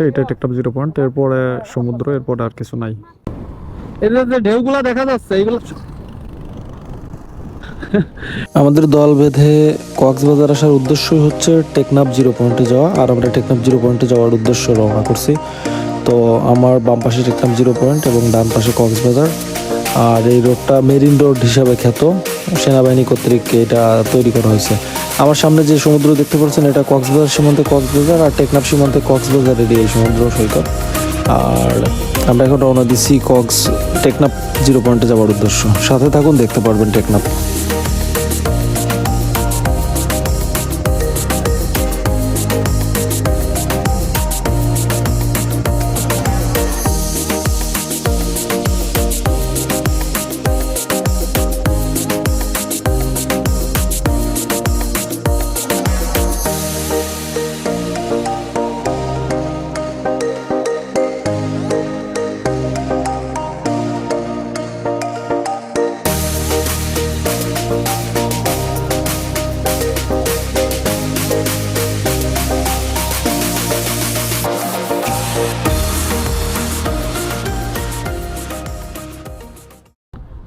পয়েন্টে এটা Teknaf zero point এরপরে সমুদ্র এরপরে আর কিছু নাই। এদের যে ঢেউগুলা দেখা যাচ্ছে এগুলো আমাদের দল বেঁধে কক্সবাজার আসার উদ্দেশ্যই হচ্ছে টেকনাফ জিরো পয়েন্টে যাওয়া আর আমরা টেকনাফ জিরো পয়েন্টে যাওয়ার উদ্দেশ্য রওনা করছি। তো আমার বাম পাশে টেকনাফ জিরো পয়েন্ট এবং ডান পাশে কক্সবাজার। আর এই রোডটা মেরিন রোড হিসাবে খ্যাত সেনাবাহিনী কর্তৃক এটা তৈরি করা হয়েছে। আমার সামনে যে সমুদ্র দেখতে পাচ্ছেন, এটা কক্সবাজার সীমান্তে কক্সবাজার আর টেকনাফ সীমান্তে কক্সবাজার কক্সবাজারেরই এই সমুদ্র সৈকত। আর আমরা এখন রওনা দিচ্ছি কক্স, টেকনাফ জিরো পয়েন্টে যাওয়ার উদ্দেশ্য। সাথে থাকুন, দেখতে পারবেন টেকনাফ।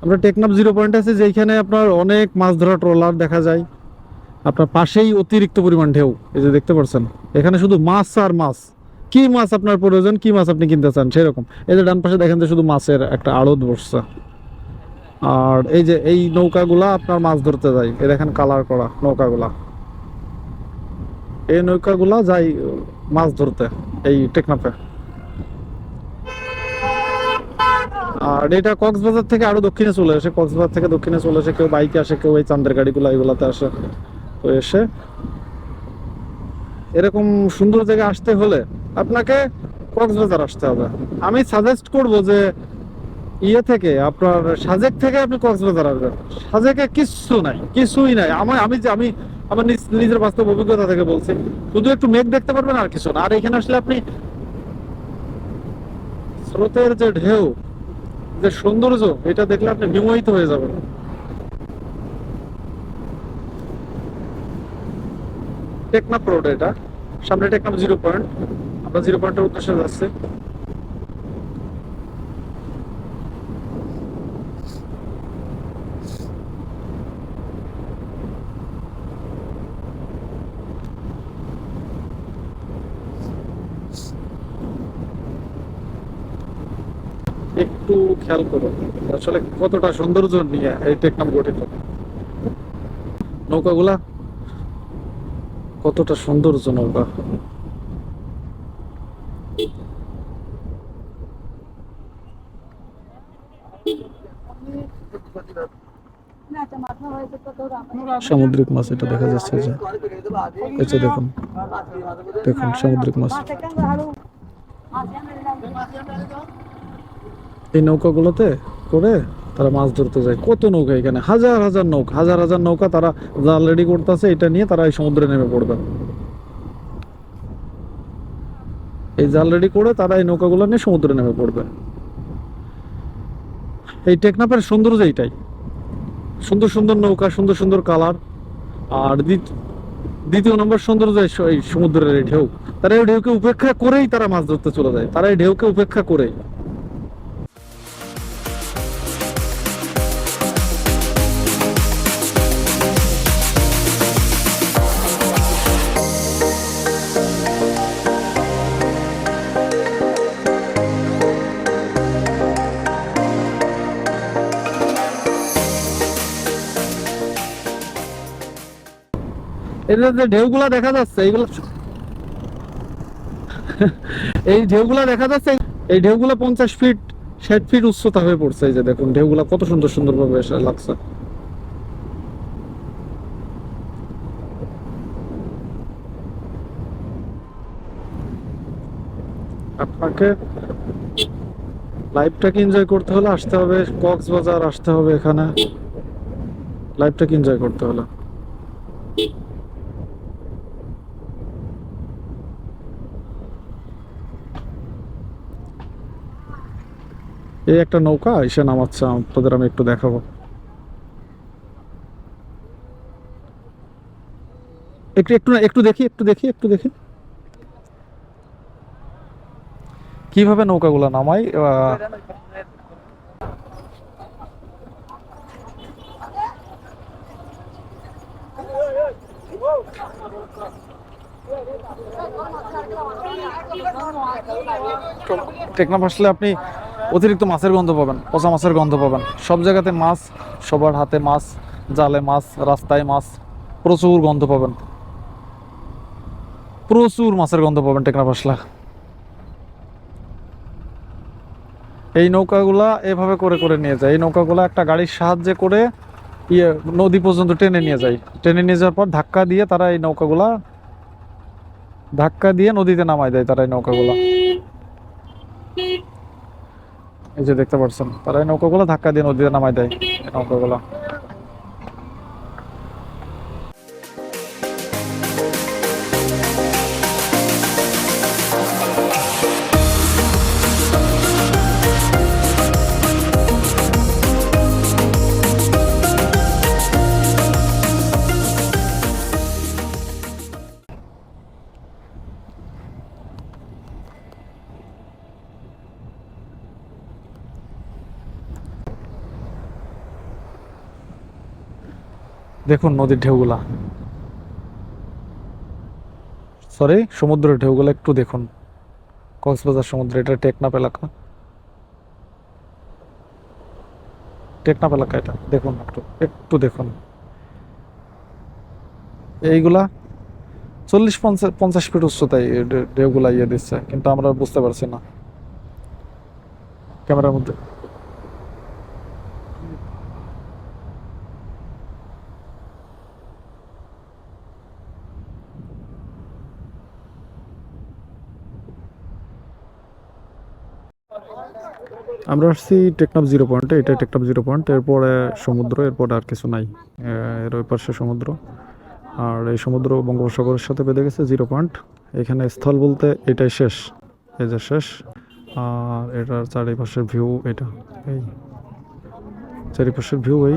আমরা টেকনাফ জিরো পয়েন্ট আছে যেখানে আপনার অনেক মাছ ধরা ট্রলার দেখা যায়। আপনার পাশেই অতিরিক্ত পরিমাণ ঢেউ, এই যে দেখতে পাচ্ছেন। এখানে শুধু মাছ আর মাছ। কি মাছ আপনার প্রয়োজন, কি মাছ আপনি কিনতে চান, সেরকম। এই যে ডান পাশে দেখেন যে শুধু মাছের একটা আড়ত বসছে। আর এই যে এই নৌকাগুলা আপনার মাছ ধরতে যায়। এ দেখেন কালার করা নৌকাগুলা। এই নৌকাগুলা যায় মাছ ধরতে, এই টেকনাফে। আর এটা কক্সবাজার থেকে আরও দক্ষিণে চলে আসে। কক্সবাজার থেকে দক্ষিণে চলে আসে, কেউ বাইকে আসে, কেউ এই চান্দের গাড়িগুলো এগুলাতে আসে তো এসে। এরকম সুন্দর জায়গায় আসতে হলে আপনাকে কক্সবাজার আসতে হবে। আমি সাজেস্ট করব যে ইয়ে থেকে, আপনার সাজেক থেকে আপনি কক্সবাজার আসবেন। সাজেকে কিচ্ছু নাই, কিছুই নাই। আমার আমি যে, আমি আমার নিজ- নিজের বাস্তব অভিজ্ঞতা থেকে বলছি। শুধু একটু মেঘ দেখতে পারবেন আর কিছু না। আর এখানে আসলে আপনি স্রোতের যে ঢেউ যে সৌন্দর্য, এটা দেখলে আপনি বিমোহিত হয়ে যাবেন। টেকনাপ রোড এটা। সামনে টেকনাপ জিরো পয়েন্ট। আমরা জিরো পয়েন্টের উদ্দেশ্যে যাচ্ছি। একটু খেয়াল করো। আসলে কতটা সৌন্দর্য নিয়ে এই টেকনাম গঠিত। নৌকাগুলা কতটা সৌন্দর্য নৌকা। সামুদ্রিক মাছ এটা দেখা যাচ্ছে যে দেখুন দেখুন সামুদ্রিক মাছ। এই নৌকাগুলোতে করে তারা মাছ ধরতে যায়। কত নৌকা এখানে? হাজার হাজার নৌকা, হাজার হাজার নৌকা তারা জাল রেডি করতেছে, এটা নিয়ে তারা এই সমুদ্রে নেমে পড়বে। এই জাল রেডি করে তারা এই নৌকাগুলো নিয়ে সমুদ্রে নেমে পড়বে। এই টেকনাফের সৌন্দর্য এইটাই। সুন্দর সুন্দর নৌকা, সুন্দর সুন্দর কালার আর দ্বিত- দ্বিতীয় নম্বর সৌন্দর্য এই সমুদ্রের এই ঢেউ। তারা এই ঢেউকে উপেক্ষা করেই তারা মাছ ধরতে চলে যায়। তারা এই ঢেউকে উপেক্ষা করেই। এদের যে ঢেউগুলা দেখা যাচ্ছে, এইগুলো এই ঢেউগুলা দেখা যাচ্ছে, এই ঢেউগুলা পঞ্চাশ ফিট, ষাট ফিট উচ্চতা হয়ে পড়ছে, এই যে দেখুন, ঢেউগুলা কত সুন্দর সুন্দর ভাবে লাগছে। আপনাকে লাইফটাকে এনজয় করতে হলে আসতে হবে, কক্সবাজার আসতে হবে এখানে। লাইফটাকে এনজয় করতে হলে? এই একটা নৌকা, এসে নামাচ্ছে আপনাদের আমি একটু দেখাবো। একটু একটু একটু দেখি একটু দেখি একটু দেখি। কীভাবে নৌকাগুলো নামাই? টেকনাফ আসলে আপনি অতিরিক্ত মাছের গন্ধ পাবেন, পচা মাছের গন্ধ পাবেন। সব জায়গাতে মাছ, সবার হাতে মাছ, জালে মাছ, রাস্তায় মাছ, প্রচুর গন্ধ পাবেন। প্রচুর মাছের গন্ধ পাবেন টেকনাফ আসলে এই নৌকাগুলা এভাবে করে করে নিয়ে যায়। এই নৌকাগুলা একটা গাড়ির সাহায্যে করে ইয়ে নদী পর্যন্ত টেনে নিয়ে যায়। টেনে নিয়ে যাওয়ার পর ধাক্কা দিয়ে তারা এই নৌকাগুলা, ধাক্কা দিয়ে নদীতে নামায় দেয় তারা এই নৌকাগুলা। এই যে দেখতে পাচ্ছেন তারা এই নৌকাগুলো ধাক্কা দিয়ে নদীতে নামাই দেয় নৌকাগুলো। দেখুন নদীর ঢেউগুলা। সরি সমুদ্রের ঢেউগুলা একটু দেখুন। কক্সবাজার সমুদ্র, এটা টেকনাফ এলাকা। টেকনাফ এলাকা এটা, দেখুন একটু একটু দেখুন। এইগুলা চল্লিশ পঞ্চাশ পঞ্চাশ ফিট উচ্চতায় ঢেউগুলা ইয়ে দিচ্ছে, কিন্তু আমরা বুঝতে পারছি না। ক্যামেরার মধ্যে। আমরা আসছি টেকনাফ জিরো পয়েন্টে এটা টেকনাফ জিরো পয়েন্ট। এরপরে সমুদ্র, এরপরে আর কিছু নাই। এর ওই পাশে সমুদ্র। আর এই সমুদ্র বঙ্গোপসাগরের সাথে বেঁধে গেছে জিরো পয়েন্ট। এখানে স্থল বলতে এটাই শেষ। এই যে শেষ। আর এটার চারিপাশের ভিউ এটা। এই চারিপাশের ভিউ এই।